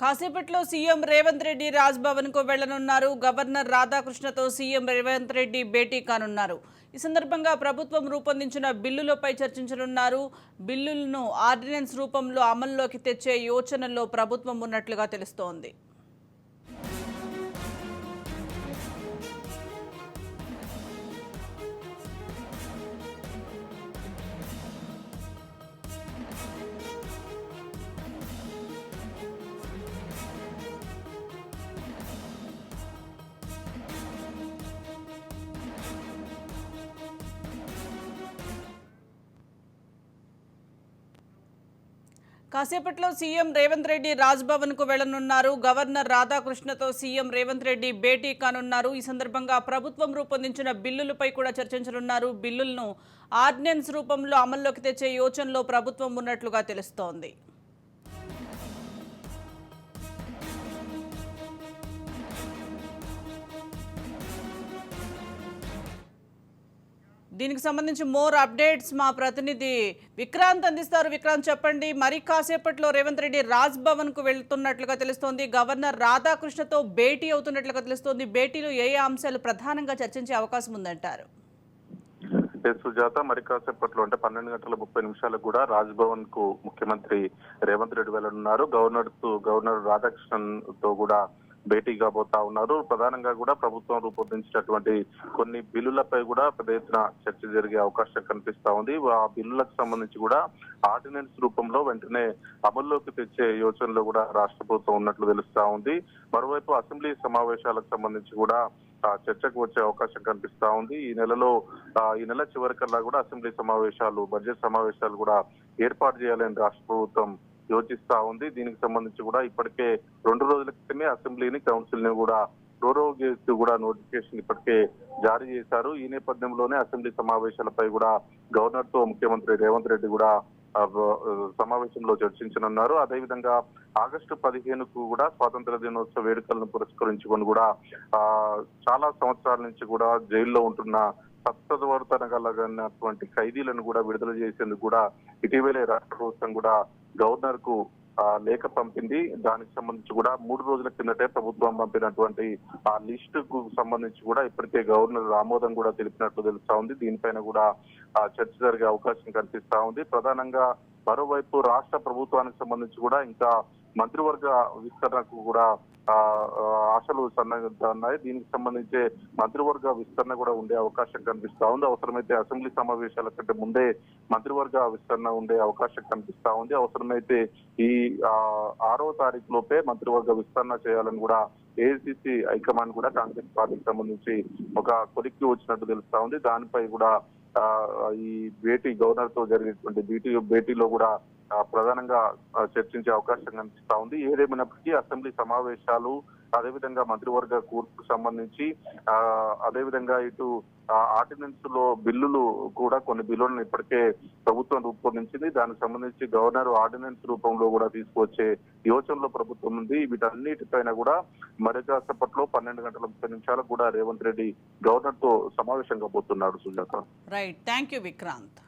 కాసేపట్లో సీఎం రేవంత్ రెడ్డి రాజ్భవన్కు వెళ్ళనున్నారు. గవర్నర్ రాధాకృష్ణతో సీఎం రేవంత్ రెడ్డి భేటీ కానున్నారు. ఈ సందర్భంగా ప్రభుత్వం రూపొందించిన బిల్లులపై చర్చించనున్నారు. బిల్లులను ఆర్డినెన్స్ రూపంలో అమల్లోకి తెచ్చే యోచనలో ప్రభుత్వం ఉన్నట్లుగా తెలుస్తోంది. కాసేపట్లో సీఎం రేవంత్ రెడ్డి రాజ్భవన్కు వెళ్ళనున్నారు గవర్నర్ రాధాకృష్ణతో సీఎం రేవంత్ రెడ్డి భేటీ కానున్నారు. ఈ సందర్భంగా ప్రభుత్వం రూపొందించిన బిల్లులపై కూడా చర్చించనున్నారు. బిల్లులను ఆర్డినెన్స్ రూపంలో అమల్లోకి తెచ్చే యోచనలో ప్రభుత్వం ఉన్నట్లుగా తెలుస్తోంది. దీనికి సంబంధించి మోర్ అప్డేట్స్ మా ప్రతినిధి విక్రాంత్ అందిస్తారు. విక్రాంత్ చెప్పండి. మరి కాసేపట్లో రేవంత్ రెడ్డి రాజ్ భవన్కు వెళ్తున్నట్లుగా తెలుస్తోంది. గవర్నర్ రాధాకృష్ణతో భేటీ అవుతున్నట్లుగా తెలుస్తోంది. భేటీలో ఏ ఏ అంశాలు ప్రధానంగా చర్చించే అవకాశం ఉందంటారు? సుజాత మరి కాసేపట్లో అంటే పన్నెండు గంటల ముప్పై నిమిషాలకు కూడా రాజ్భవన్కు ముఖ్యమంత్రి రేవంత్ రెడ్డి వెళ్ళనున్నారు. గవర్నర్ గవర్నర్ రాధాకృష్ణన్తో కూడా భేటీ కాబోతా ఉన్నారు. ప్రధానంగా కూడా ప్రభుత్వం రూపొందించినటువంటి కొన్ని బిల్లులపై కూడా పెద్ద ఎత్తున చర్చ జరిగే అవకాశం కనిపిస్తా ఉంది. ఆ బిల్లులకు సంబంధించి కూడా ఆర్డినెన్స్ రూపంలో వెంటనే అమల్లోకి తెచ్చే యోచనలో కూడా రాష్ట్ర ప్రభుత్వం ఉన్నట్లు తెలుస్తా ఉంది. మరోవైపు అసెంబ్లీ సమావేశాలకు సంబంధించి కూడా చర్చకు వచ్చే అవకాశం కనిపిస్తా ఉంది. ఈ నెలలో ఈ నెల చివరికల్లా కూడా అసెంబ్లీ సమావేశాలు బడ్జెట్ సమావేశాలు కూడా ఏర్పాటు చేయాలని రాష్ట్ర ప్రభుత్వం యోచిస్తా ఉంది. దీనికి సంబంధించి కూడా ఇప్పటికే రెండు రోజుల క్రితమే అసెంబ్లీని కౌన్సిల్ని కూడా ప్రోరోగేస్తూ కూడా నోటిఫికేషన్ ఇప్పటికే జారీ చేశారు. ఈ నేపథ్యంలోనే అసెంబ్లీ సమావేశాలపై కూడా గవర్నర్తో ముఖ్యమంత్రి రేవంత్ రెడ్డి కూడా సమావేశంలో చర్చించనున్నారు. అదేవిధంగా ఆగస్టు పదిహేనుకు కూడా స్వాతంత్ర దినోత్సవ వేడుకలను పురస్కరించుకొని కూడా ఆ చాలా సంవత్సరాల నుంచి కూడా జైల్లో ఉంటున్న సత్సవర్తనగలగినటువంటి ఖైదీలను కూడా విడుదల చేసేందుకు కూడా ఇటీవలే రాష్ట్ర ప్రభుత్వం కూడా గవర్నర్కు ఆ, లేఖ పంపింది. దానికి సంబంధించి కూడా మూడు రోజుల కిందటే ప్రభుత్వం పంపినటువంటి ఆ లిస్ట్కు సంబంధించి కూడా ఇప్పటికే గవర్నర్ ఆమోదం కూడా తెలిపినట్లు తెలుస్తా ఉంది. దీనిపైన కూడా ఆ, చర్చ జరిగే అవకాశం కనిపిస్తా ఉంది. ప్రధానంగా మరోవైపు రాష్ట్ర ప్రభుత్వానికి సంబంధించి కూడా ఇంకా మంత్రివర్గ విస్తరణకు కూడా ఆశలు ఆ, ఆశలు సన్నగిస్తున్నాయి దీనికి సంబంధించి మంత్రివర్గ విస్తరణ కూడా ఉండే అవకాశం కనిపిస్తా ఉంది. అవసరమైతే అసెంబ్లీ సమావేశాల కంటే ముందే మంత్రివర్గ విస్తరణ ఉండే అవకాశం కనిపిస్తా ఉంది. అవసరమైతే ఈ ఆరో తారీఖు లోపే మంత్రివర్గ విస్తరణ చేయాలని కూడా ఏఐసిసి హైకమాండ్ కూడా కాంగ్రెస్ పార్టీకి సంబంధించి ఒక కొలిక్కి వచ్చినట్టు తెలుస్తా ఉంది. దానిపై కూడా ఈ భేటీ గవర్నర్తో జరిగేటువంటి భేటీ భేటీలో కూడా ప్రధానంగా చర్చించే అవకాశం కనిపిస్తా ఉంది. ఏదేమైనప్పటికీ అసెంబ్లీ సమావేశాలు అదేవిధంగా మంత్రివర్గ కూర్పుకు సంబంధించి అదేవిధంగా ఇటు ఆర్డినెన్స్లో బిల్లులు కూడా కొన్ని బిల్లులను ఇప్పటికే ప్రభుత్వం రూపొందించింది. దానికి సంబంధించి గవర్నర్ ఆర్డినెన్స్ రూపంలో కూడా తీసుకొచ్చే యోచనలో ప్రభుత్వం ఉంది. వీటన్నిటిపైన కూడా మరికాసేపట్లో పన్నెండు గంటల ముప్పై నిమిషాలకు కూడా రేవంత్ రెడ్డి గవర్నర్తో సమావేశం కాబోతున్నాడు Sujatha. Right thank you Vikrant